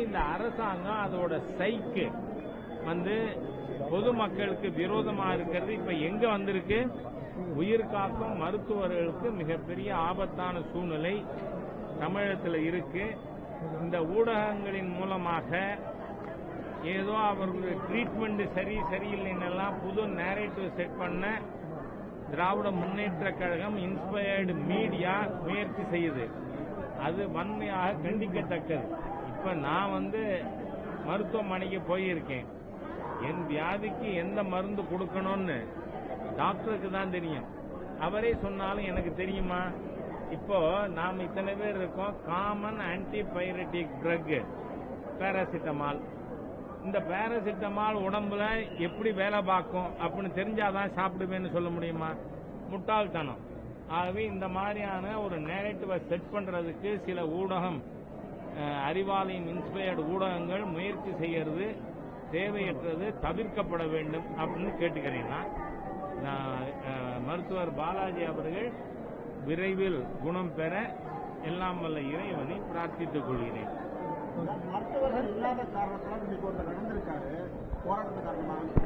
இந்த அரசாங்கம் அதோட சைக்கு வந்து பொதுமக்களுக்கு விரோதமா இருக்கிறது. இப்ப எங்க வந்திருக்கு? உயிர் காக்கும் மருத்துவர்களுக்கு மிகப்பெரிய ஆபத்தான சூழ்நிலை தமிழகத்தில் இருக்கு. இந்த ஊடகங்களின் மூலமாக ஏதோ அவர்களுடைய ட்ரீட்மெண்ட் சரி சரியில்லைன்னெல்லாம் புது நேரேட்டிவ் செட் பண்ண திராவிட முன்னேற்ற கழகம் இன்ஸ்பயர்டு மீடியா முயற்சி செய்யுது. அது வன்மையாக கண்டிக்கத்தக்கது. இப்ப நான் வந்து மருத்துவமனைக்கு போயிருக்கேன். என் வியாதிக்கு எந்த மருந்து கொடுக்கணும்னு டாக்டருக்கு தான் தெரியும். அவரே சொன்னாலும் எனக்கு தெரியுமா? இப்போ நாம் இத்தனை பேர் இருக்கோம். காமன் ஆன்டிபைரட்டிக் ட்ரக் பேராசிட்டமால் இந்த பேராசிட்டமால் உடம்புல எப்படி வேலை பார்க்கும் அப்படின்னு தெரிஞ்சாதான் சாப்பிடுவேன்னு சொல்ல முடியுமா? முட்டாள்தனம். ஆகவே இந்த மாதிரியான ஒரு நேரட்டிவை செட் பண்றதுக்கு சில ஊடகம் அறிவாலயம் இன்ஸ்பயர்டு ஊடகங்கள் முயற்சி செய்யறது தேவையற்றது தவிர்க்கப்பட வேண்டும் அப்படின்னு அஹ், மருத்துவர் பாலாஜி அவர்கள் விரைவில் குணம் பெற எல்லாம் வல்ல இறைவனை பிரார்த்தித்துக் கொள்கிறேன். மருத்துவர்கள் இல்லாத காரணத்தால் இன்னைக்கு ஒருத்தர் நடந்திருக்காரு. போராட்டத்து காரணமாக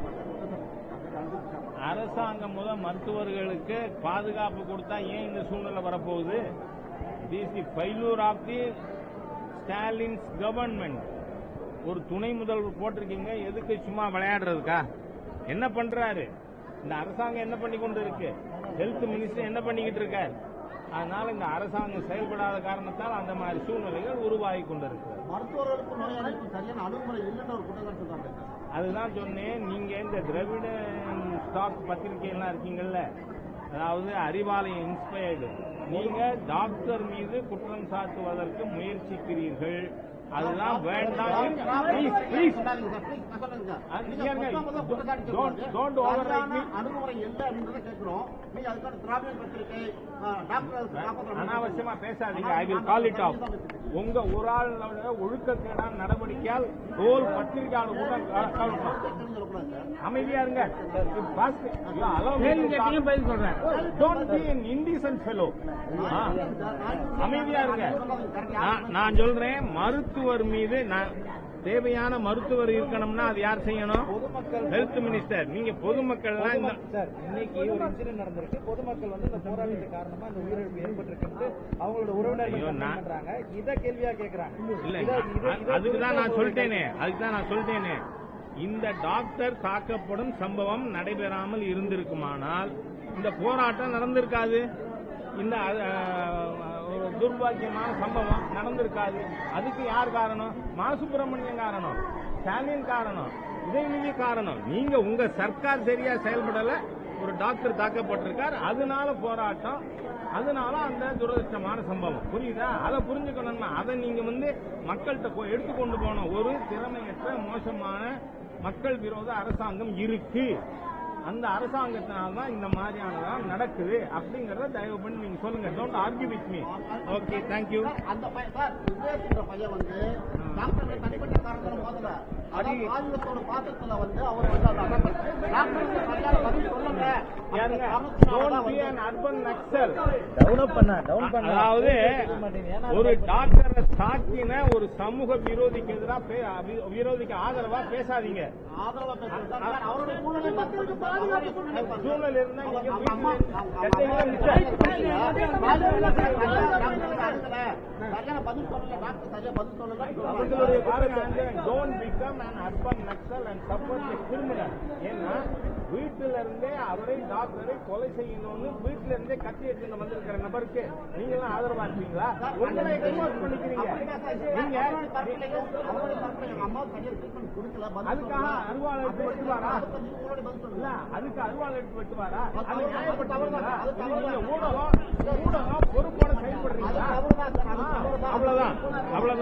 அரசாங்கம் முதல் மருத்துவர்களுக்கு பாதுகாப்பு கொடுத்தா ஏன் இந்த சூழ்நிலை வரப்போகுது? This the failure of the Stalin's government ஒரு துணை முதல்வர் போட்டிருக்கீங்க எதுக்கு சும்மா விளையாடுறதுக்கா? என்ன பண்றாரு? இந்த அரசாங்கம் என்ன பண்ணி கொண்டு இருக்கு ஹெல்த் மினிஸ்டர் என்ன பண்ணிக்கிட்டு இருக்கார்? அதனால இந்த அரசாங்கம் செயல்படாத காரணத்தால் அந்த மாதிரி சூழ்நிலைகள் உருவாகி கொண்டிருக்கிறது. மருத்துவர்களுக்கு நோயாளிக்கு சரியான அணுகுமுறை இல்லைன்னு ஒரு குற்றச்சாட்டு அதுதான் சொன்னேன் நீங்க இந்த திராவிட ஸ்டாக் பத்திரிகைலாம் இருக்கீங்கல்ல அதாவது அறிவாலயம் இன்ஸ்பயர்டு நீங்க டாக்டர் மீது குற்றம் சாட்டுவதற்கு முயற்சிக்கிறீர்கள். அதுதான் வேண்டாம். Please please. அணுகுமுறை இல்லை அப்படின்றத கேட்கிறோம். நீங்க அதுக்கான திராவிட பத்திரிகை டாக்டர் அனாவசியமா பேசாதீங்க. I will call it off உங்க ஒரு ஆள் ஒழுக்கக்கேடான நடவடிக்கையால் ஹோல் பத்திரிகையாளர் கூட அமைதியா இருங்க. Don't be an indecent fellow. ஆ. அமைதியா இருங்க. நான் நான் சொல்றேன் மருத்துவர் மீது நான் தேவையான மருத்துவர் இருக்கணும்னா அது யார் செய்யணும்? ஹெல்த் மினிஸ்டர் நீங்க சார் இன்னைக்கு ஒரு இன்சிடென்ட் நடந்திருக்கு. பொதுமக்கள் வந்து இந்த போராட்டத்துக்கு காரணமா இந்த உயிரிழப்பு ஏற்பட்டிருக்கு அவங்களோட உறவினர்கள் இத கேள்வியா கேக்குறாங்க. இல்ல இத- இத- அ- இத அதுக்கு தான் நான் சொல்லிட்டேனே. அதுக்கு தான் நான் சொல்லிட்டேனே. இந்த டாக்டர் தாக்கப்படும் சம்பவம் நடைபெறாமல் இருந்திருக்குமானால் இந்த போராட்டம் நடந்திருக்காது. இந்த ஒரு துர்பாக்கியமான சம்பவம். நடந்திருக்காது. அதுக்கு யார் காரணம்? மா. சுப்பிரமணியம் காரணம். ஸ்டாலின் காரணம். உதயநிதி காரணம். நீங்க உங்க சர்க்கார் சரியா செயல்படல. ஒரு டாக்டர் தாக்கப்பட்டிருக்கார். அதனால போராட்டம். அதனால அந்த துரதிருஷ்டமான சம்பவம். புரியுதா? அதை புரிஞ்சுக்கணும்னா அதை நீங்க வந்து மக்கள்கிட்ட கொ- எடுத்துக்கொண்டு போன ஒரு திறமையற்ற மோசமான மக்கள் விரோத அரசாங்கம் இருக்கு. அந்த அரசாங்கத்தினால தான் இந்த மாதிரியானதெல்லாம் நடக்குது அப்படிங்கறத தயவு பண்ணி நீங்க சொல்லுங்க. Don't argue with me okay thank you அந்த பையன் சார் பையன் வந்து டாக்டர் தனிப்பட்ட அதாவது ஆயுதத்தோட பாத்திரத்துல வந்து அவர் வந்து அதை பதில் பண்ண அதாவது ஒரு டாக்டரை தாக்கின ஒரு சமூக விரோதிக்கு எதிராக விரோதிக்கு ஆதரவா பேசாதீங்க. சூழ்நிலை இருந்தா சரியான பதில் சொல்லல டாக்டர் சரியா பதில் சொல்லல. அவர்களுடைய பாருங்க don't become an urban naxal and support criminal ஏன்னா வீட்டில இருந்தே அவரை டாக்டரை கொலை செய்யணும்னு வீட்டில இருந்தே கத்தி எடுத்துட்டு வந்திருக்கிற நபருக்கு நீங்க எல்லாம் ஆதரவா இருப்பீங்களா? உங்களை அதுக்கு அருவாள் எடுத்து வெட்டுவாரா. ஊடகம் பொறுப்போட செயல்படுறீங்களா. அவ்வளவுதான் அவ்வளவுதான்.